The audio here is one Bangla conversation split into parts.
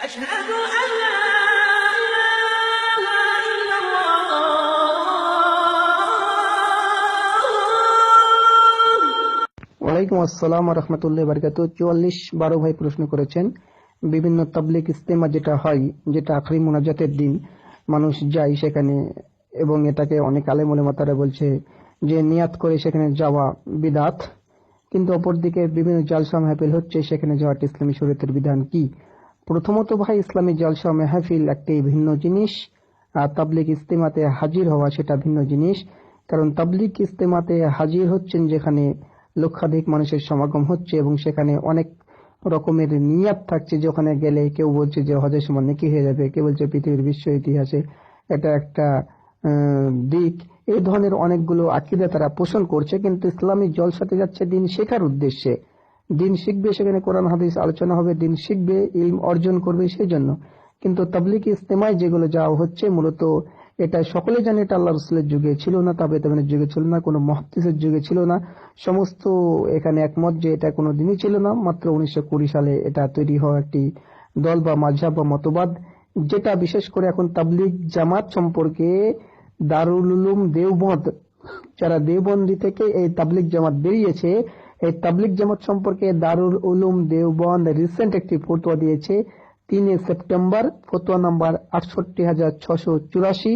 أشهد أن لا إله إلا الله ওয়ালাইকুম আসসালাম রহমতুল্লাহ বারকাত চুয়াল্লিশ বারো ভাই প্রশ্ন করেছেন বিভিন্ন তাবলিক ইস্তেমা যেটা হয় যেটা আখরি মোনাজাতের দিন মানুষ যায় সেখানে এবং এটাকে অনেক আলেম মাতারা বলছে যে নিয়াত করে সেখানে যাওয়া বিদাত কিন্তু অপরদিকে বিভিন্ন জালসা মেহফিল হচ্ছে সেখানে যাওয়াটা ইসলামী শরীয়তের বিধান কি প্রথমত ভাই, ইসলামী জালসা মেহফিল একটি ভিন্ন জিনিস। আর তাবলিক ইস্তেমাতে হাজির হওয়া সেটা ভিন্ন জিনিস। কারণ তাবলিক ইস্তেমাতে হাজির হচ্ছেন যেখানে লক্ষাধিক মানুষের সমাগম হচ্ছে এবং সেখানে অনেক রকমের নিয়াত থাকছে যে ওখানে গেলে কেউ বলছে যে হজের সময় নেকি হয়ে যাবে, কেউ বলছে পৃথিবীর বিশ্ব ইতিহাসে এটা একটা দিক। এই ধরনের অনেকগুলো আকিদা তারা পোষণ করছে, কিন্তু ইসলামী জলসাতে যাচ্ছে দিন শেখার উদ্দেশ্যে। দিন শিখবে, সেখানে কোরআন, হাদিস আলোচনা হবে, দিন শিখবে, ইলম অর্জন করবে সেই জন্য কিন্তু তাবলিক ইস্তেমায় যেগুলো যাওয়া হচ্ছে, মূলত এটা সকলে জানে, এটা আল্লাহ রসুলের যুগে ছিল না তাবে তেমনের যুগে ছিল না, কোনো মহাদিসের যুগে ছিল না। সমস্ত এখানে একমত যে এটা কোনো দিনই ছিল না, মাত্র উনিশশো কুড়ি সালে এটা তৈরি হওয়া একটি দল বা মাঝহাব বা মতবাদ, যেটা বিশেষ করে এখন তাবলিগ জামাত সম্পর্কে দারুল উলুম দেওবন্দ, যারা দেওবন্দি থেকে এই তাবলিগ জামাত বেরিয়েছে এই তাবলিগ জামাত সম্পর্কে দারুল উলুম দেওবন্দ রিসেন্ট একটি ফটোয়া দিয়েছে, তিনে সেপ্টেম্বর, ফতোয়া নাম্বার আটষট্টি হাজার ছশো চুরাশি।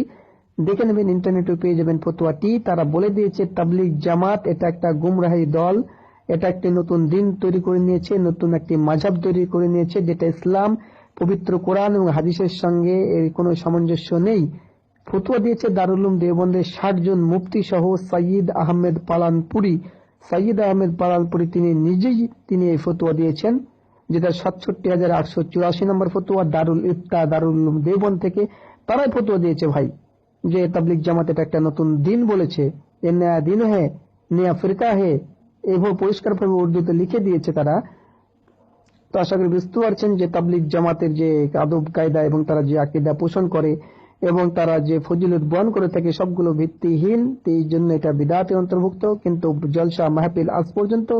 দেখে নেবেন ইন্টারনেটে পেয়ে যাবেন ফতোয়াটি। তারা বলে দিয়েছে, তাবলিগ জামাত এটা একটা গুমরাহী দল, এটা একটি নতুন দিন তৈরি করে নিয়েছে, নতুন একটি মাঝাব তৈরি করে নিয়েছে, যেটা ইসলাম, পবিত্র কোরআন এবং হাদিসের সঙ্গে এর কোনো সামঞ্জস্য নেই। ফতুয়া দিয়েছে দারুলুম দেওবন্দের ষাট জন মুফতি সহ সাইয়দ আহমেদ পালানপুরি। সাইয়দ আহমেদ পালানপুরি তিনি নিজেই তিনি এই ফতুয়া দিয়েছেন, যেটা সাতষট্টি হাজার আটশো চুরাশি নম্বর ফতুয়া, দারুল ইফতা, দারুল দেওবন্দ থেকে তারাই ফতুয়া দিয়েছে ভাই। যে তাবলিক জামাত এটা একটা নতুন দিন বলেছে, এ নয়া দিন হে, নয়া ফিরকা হে, এভাবে পরিষ্কারভাবে উর্দুতে লিখে দিয়েছে তারা। তো আশা করি বুঝতে পারছেন যে তাবলিক জামাতের যে আদব, কায়দা এবং তারা যে আকিদা পোষণ করে এবং তারা যে ফজিলত বহন করে থাকে সবগুলো ভিত্তিহীন এই জন্য এটা বিদাতে অন্তর্ভুক্ত। কিন্তু জলসা মাহফিল আজ পর্যন্ত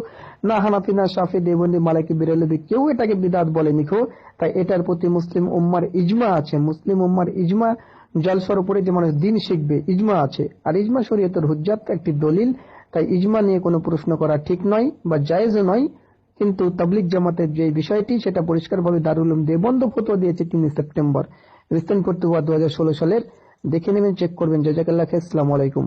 না হানাফি, না শাফি দেবন্দি মালাকি বিরলবি কেউ এটাকে বিদাত বলে নিখো তাই এটার প্রতি মুসলিম উম্মার ইজমা আছে। মুসলিম উম্মার ইজমা, জলসার উপরে যে মানুষ দিন শিখবে, ইজমা আছে। আর ইজমা শরীয়তের হুজ্জাত একটি দলিল। তাই ইজমা নিয়ে কোনো প্রশ্ন করা ঠিক নয় বা জায়েজও নয়। কিন্তু তাবলিক জামাতের যে বিষয়টি, সেটা পরিষ্কারভাবে দারুল উলুম দেবন্দ ফতোয়া দিয়েছে তিন সেপ্টেম্বর। রিসেন্ট করতে দু হাজার ষোলো সালের। দেখে নেবেন চেক করবেন। জাজাকাল্লাহ আসসালামু আলাইকুম।